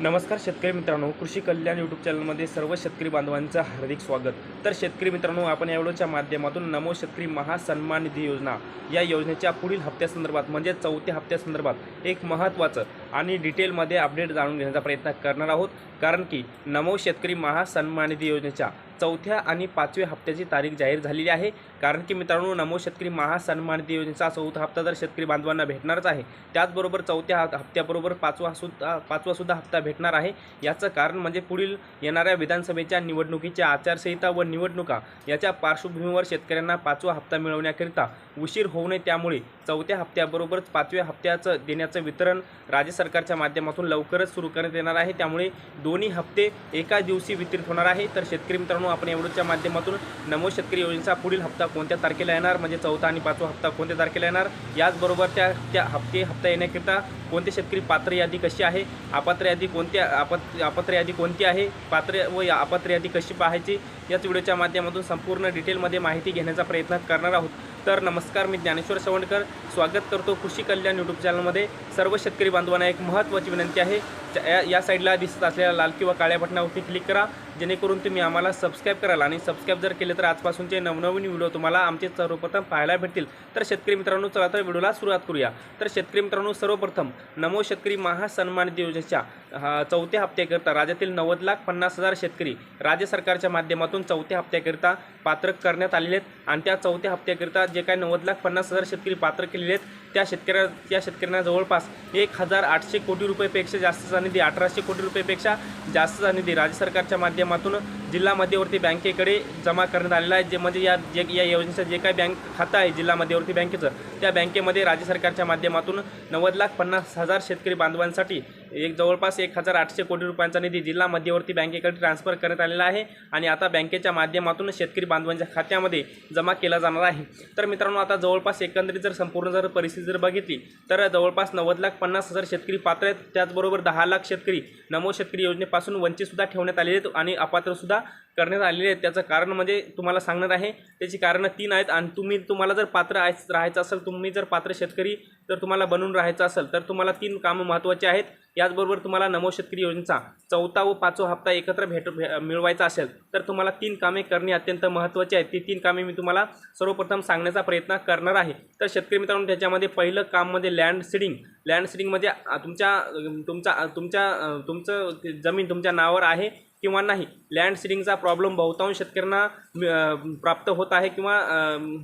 नमस्कार शेतकरी मित्रांनो कृषी कल्याण यूट्यूब चॅनलमध्ये सर्व शेतकरी बांधवांचं हार्दिक स्वागत. तर शेतकरी मित्रांनो आपण या व्हिडिओच्या माध्यमातून नमो शेतकरी महासन्मान निधी योजना या योजनेच्या पुढील हप्त्यासंदर्भात म्हणजे चौथ्या हप्त्यासंदर्भात एक महत्त्वाचं आणि डिटेलमध्ये अपडेट जाणून घेण्याचा प्रयत्न करणार आहोत. कारण की नमो शेतकरी महासन्मान निधी योजनेच्या चौथ्या आणि पाचव्या हप्त्याची तारीख जाहीर झालेली आहे. कारण की मित्रांनो नमो शेतकरी महासन्मान योजनेचा चौथा हप्ता तर शेतकरी बांधवांना भेटणारच आहे. त्याचबरोबर चौथ्या हप्त्याबरोबर पाचवा सुद्धा पाचवा सुद्धा हप्ता भेटणार आहे. याचं कारण म्हणजे पुढील येणाऱ्या विधानसभेच्या निवडणुकीच्या आचारसंहिता व निवडणुका याच्या पार्श्वभूमीवर शेतकऱ्यांना पाचवा हप्ता मिळवण्याकरिता उशीर होऊ नये. त्यामुळे चौथ्या हप्त्याबरोबरच पाचव्या हप्त्याचं देण्याचं वितरण राज्य सरकारच्या माध्यमातून लवकरच सुरू करण्यात येणार आहे. त्यामुळे दोन्ही हप्ते एका दिवशी वितरित होणार आहे. तर शेतकरी मित्रांनो आपण एवढ्याच्या माध्यमातून नमो शेतकरी योजनेचा पुढील हप्ता कोणत्या तारखेला येणार? म्हणजे चौथा आणि पाचवा हप्ता कोणत्या तारखेला येणार? याचबरोबर त्या त्या हप्ते हप्ता येण्याकरिता कोणते शेतकरी पात्र यादी कशी आहे? अपात्र यादी कोणत्या आपत अपात्र यादी कोणती आहे? पात्र व या अपात्र यादी कशी पाहायची? याच व्हिडिओच्या माध्यमातून संपूर्ण डिटेलमध्ये माहिती घेण्याचा प्रयत्न करणार आहोत. तर नमस्कार मी ज्ञानेश्वर सवंडकर. स्वागत करतो कृषी कल्याण यूट्यूब चॅनलमध्ये सर्व शेतकरी बांधवांना एक महत्त्वाची विनंती आहे. या- या साईडला दिसत असलेल्या लाल किंवा काळ्या बटणावरती क्लिक करा. जेणेकरून तुम्ही आम्हाला सबस्क्राईब कराल. आणि सबस्क्राईब जर केले तर आजपासूनचे नवनवीन व्हिडिओ तुम्हाला आमचे सर्वप्रथम पाहायला भेटतील. तर शेतकरी मित्रांनो चला तर व्हिडिओला सुरुवात करूया. तर शेतकरी मित्रांनो सर्वप्रथम नमो शेतकरी महासन्मान योजनेच्या चौथ्या हप्त्याकरिता राज्यातील नव्वद लाख पन्नास हजार शेतकरी राज्य सरकारच्या माध्यमातून चौथ्या हप्त्याकरिता पात्र करण्यात आलेले आहेत. आणि त्या चौथ्या हप्त्याकरिता जे काही नव्वद लाख पन्नास हजार शेतकरी पात्र केलेले आहेत त्या शेतकऱ्या त्या शेतकऱ्यांना जवळपास एक हजार आठशे कोटी रुपयेपेक्षा जास्तचा निधी अठराशे कोटी रुपयेपेक्षा जास्तचा निधी राज्य सरकारच्या माध्यमातून माध्यमातून जिल्हा मध्यवर्ती बँकेकडे जमा करण्यात आलेला आहे जे म्हणजे या जे या योजनेचं जे काही बँक खातं आहे जिल्हा मध्यवर्ती बँकेचं त्या बँकेमध्ये राज्य सरकारच्या माध्यमातून नव्वद लाख पन्नास हजार शेतकरी बांधवांसाठी एक जवळपास एक हजार आठशे कोटी रुपयांचा निधी जिल्हा मध्यवर्ती बँकेकडे ट्रान्सफर करण्यात आलेला आहे आणि आता बँकेच्या माध्यमातून शेतकरी बांधवांच्या खात्यामध्ये जमा केला जाणार आहे. तर मित्रांनो आता जवळपास एकंदरीत जर संपूर्ण जर परिस्थिती जर बघितली तर जवळपास नव्वद लाख पन्नास हजार शेतकरी पात्र आहेत. त्याचबरोबर दहा लाख शेतकरी नमो शेतकरी योजनेपासून वंचितसुद्धा ठेवण्यात आलेले आहेत आणि अपात्रसुद्धा करण्यात आलेले आहेत. त्याचं कारण म्हणजे तुम्हाला सांगणार आहे. त्याची कारणं तीन आहेत आणि तुम्ही तुम्हाला जर पात्र आहे राहायचं असेल तुम्ही जर पात्र शेतकरी जर तुम्हाला बनून राहायचं असेल तर तुम्हाला तीन कामं महत्त्वाची आहेत. याचबरोबर तुम्हाला नमो शेतकरी योजनेचा चौथा व पाचवा हप्ता एकत्र भेट भे- मिळवायचा असेल तर तुम्हाला तीन कामे करणे अत्यंत महत्त्वाची आहेत. ती तीन कामे मी तुम्हाला सर्वप्रथम सांगण्याचा प्रयत्न करणार आहे. तर शेतकरी मित्रांनो त्याच्यामध्ये पहिलं काम म्हणजे लँड सीडिंग लँड सीडिंग म्हणजे तुमच्या तुमचा तुमच्या तुमचं ते जमीन तुमच्या नावावर आहे. किंवा नाही. लँड सिडिंगचा प्रॉब्लेम बहुतांश शेतकऱ्यांना प्राप्त होत आहे किंवा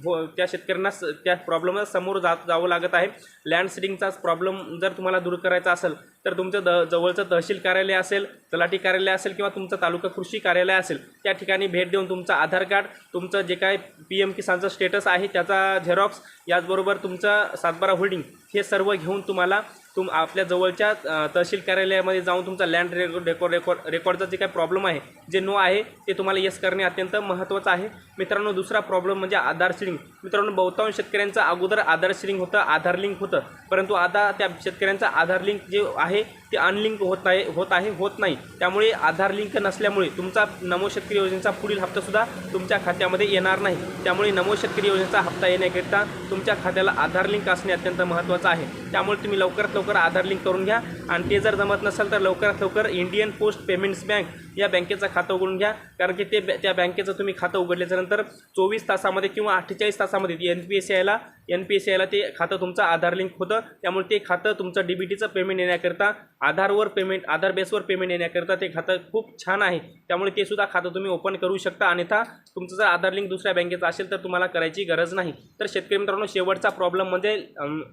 हो- त्या शेतकऱ्यांना स- त्या प्रॉब्लेमला समोर जात जावं लागत आहे. लँड सिडिंगचाच प्रॉब्लेम जर तुम्हाला दूर करायचा असेल तर तुमचं द जवळचं तहसील कार्यालय असेल तलाठी कार्यालय असेल किंवा तुमचं तालुका कृषी कार्यालय असेल त्या ठिकाणी भेट देऊन तुमचं आधार कार्ड तुमचं जे काय पी एम किसानचं स्टेटस आहे त्याचा झेरॉक्स याचबरोबर तुमचं सातबारा होल्डिंग हे सर्व घेऊन तुम्हाला तुम आपल्या जवळच्या तहसील कार्यालयामध्ये जाऊन तुमचा लँड रेकॉर्ड रेकॉर्ड रेकॉर्ड रेकॉर्डचा जे काही प्रॉब्लेम आहे जे नो आहे ते तुम्हाला येस करणे अत्यंत महत्त्वाचं आहे. मित्रांनो दुसरा प्रॉब्लेम म्हणजे आधार सिलिंग मित्रांनो बहुतांश शेतकऱ्यांचं अगोदर आधार सिलिंग होतं आधार लिंक होतं. परंतु आता त्या शेतकऱ्यांचं आधार लिंक जे आहे ते अनलिंक होत आहे होत आहे होत नाही. त्यामुळे आधार लिंक नसल्यामुळे तुमचा नमो शेतकरी योजनेचा पुढील हप्तासुद्धा तुमच्या खात्यामध्ये येणार नाही. त्यामुळे नमो शेतकरी योजनेचा हप्ता येण्याकरिता तुमच्या खात्याला आधार लिंक असणे अत्यंत महत्त्वाचं आहे. त्यामुळे तुम्ही लवकरात लवकर आधार लिंक करून घ्या. आणि ते जर जमत नसेल तर लवकरात लवकर इंडियन पोस्ट पेमेंट्स बँक या बँकेचं खातं उघडून घ्या. कारण की ते बॅ- त्या बँकेचं तुम्ही खातं उघडल्याच्यानंतर चोवीस तासामध्ये किंवा अठ्ठेचाळीस तासामध्ये एन पी एस सी आयला एन पी एस सी आयला ते खातं तुमचं आधार लिंक होतं. त्यामुळे ते खातं तुमचं डी बी टीचं पेमेंट येण्याकरिता आधारवर पेमेंट आधार बेसवर पेमेंट येण्याकरिता ते खातं खूप छान आहे. त्यामुळे ते सुद्धा खातं तुम्ही ओपन करू शकता. अन्यथा तुमचं जर आधार लिंक दुसऱ्या बँकेचं असेल तर तुम्हाला करायची गरज नाही. तर शेतकरी मित्रांनो शेवटचा प्रॉब्लेम म्हणजे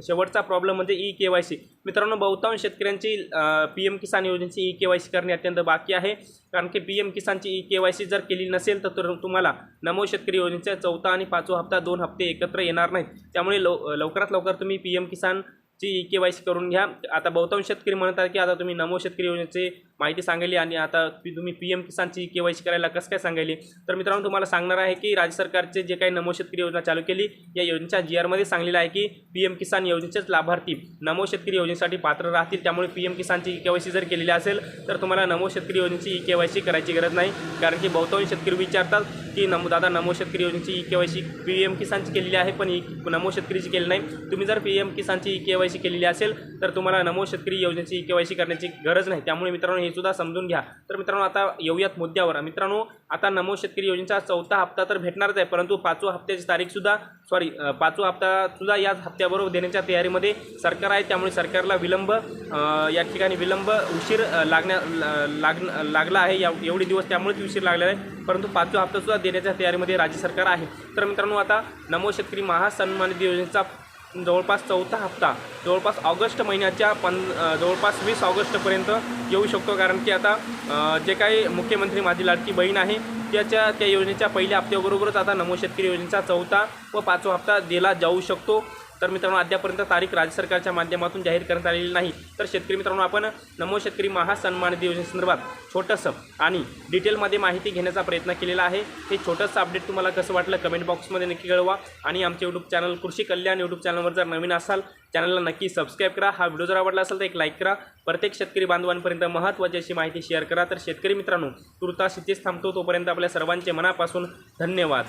शेवटचा प्रॉब्लेम म्हणजे ई के वाय सी. मित्रांनो बहुतांश शेतकऱ्यांची पी एम किसान योजनेची ई के वाय सी करणे अत्यंत बाकी आहे. कारण की पी एम किसानची ई के वाय सी जर केली नसेल तर तर तुम्हाला नमो शेतकरी योजनेचा चौथा आणि पाचवा हप्ता दोन हप्ते एकत्र येणार नाहीत. त्यामुळे लव लवकरात लवकर तुम्ही पी एम किसान ची ई के वाय सी करून घ्या. आता बहुतांश शेतकरी म्हणतात की आता तुम्ही नमो शेतकरी योजनेची माहिती सांगितली आणि आता तुम्ही पी एम किसानची के वाय सी करायला कसं काय सांगायली तर मित्रांनो तुम्हाला सांगणार आहे की राज्य सरकारचे जे काही नमो शेतकरी योजना चालू केली या योजनेच्या जी आरमध्ये सांगलेलं आहे की पी एम किसान योजनेचेच लाभार्थी नमो शेतकरी योजनेसाठी पात्र राहतील. त्यामुळे पी एम किसानची ई के वाय सी जर केलेली असेल तर तुम्हाला नमो शेतकरी योजनेची ई के वाय सी करायची गरज नाही. कारण की बहुतांश शेतकरी विचारतात की नमो दादा नमो शेतकरी योजनेची E K Y C P M किसानची केलेली आहे पण ई नमो शेतकरीची केली नाही. तुम्ही जर P M किसानची E K Y Y C केलेली असेल तर तुम्हाला नमो शेतकरी योजनेची के वाय सी करण्याची गरज नाही. त्यामुळे मित्रांनो हे सुद्धा समजून घ्या. तर मित्रांनो आता येऊयात मुद्द्यावर. मित्रांनो आता नमो शेतकरी योजनेचा चौथा हप्ता तर भेटणारच आहे परंतु पाचवा हप्त्याची तारीखसुद्धा सॉरी पाचवा हप्ता सुद्धा याच हप्त्याबरोबर देण्याच्या तयारीमध्ये सरकार आहे. त्यामुळे सरकारला विलंब या ठिकाणी विलंब उशीर लागण्या लाग लागला आहे. या एवढे दिवस त्यामुळेच उशीर लागलेला आहे परंतु पाचवा हप्तासुद्धा देण्याच्या तयारीमध्ये राज्य सरकार आहे. तर मित्रांनो आता नमो शेतकरी महासन्मानित योजनेचा जवळपास चौथा हप्ता जवळपास ऑगस्ट महिन्याच्या पं जवळपास वीस ऑगस्टपर्यंत येऊ शकतो. कारण की आता जे काही मुख्यमंत्री माझी लाडकी बहीण आहे त्याच्या त्या योजनेच्या पहिल्या हप्त्याबरोबरच आता नमो शेतकरी योजनेचा चौथा व पाचवा हप्ता दिला जाऊ शकतो. तर मित्रांनो अद्यापर्यंत तारीख राज्य सरकारच्या माध्यमातून जाहीर करण्यात आलेली नाही. तर शेतकरी मित्रांनो आपण नमो शेतकरी महासन्मान योजनेसंदर्भात छोटंसं आणि डिटेलमध्ये माहिती घेण्याचा प्रयत्न केलेला आहे. हे छोटंसं अपडेट तुम्हाला कसं वाटलं कमेंट बॉक्समध्ये नक्की कळवा. आणि आमचे यूट्यूब चॅनल कृषी कल्याण यूट्यूब चॅनलवर जर नवीन असाल चॅनलला नक्की सबस्क्राईब करा. हा व्हिडिओ जर आवडला असेल तर एक लाईक करा. प्रत्येक शेतकरी बांधवांपर्यंत महत्त्वाची अशी माहिती शेअर करा. तर शेतकरी मित्रांनो तुर्तास इथेच थांबतो. तोपर्यंत आपल्या सर्वांचे मनापासून धन्यवाद.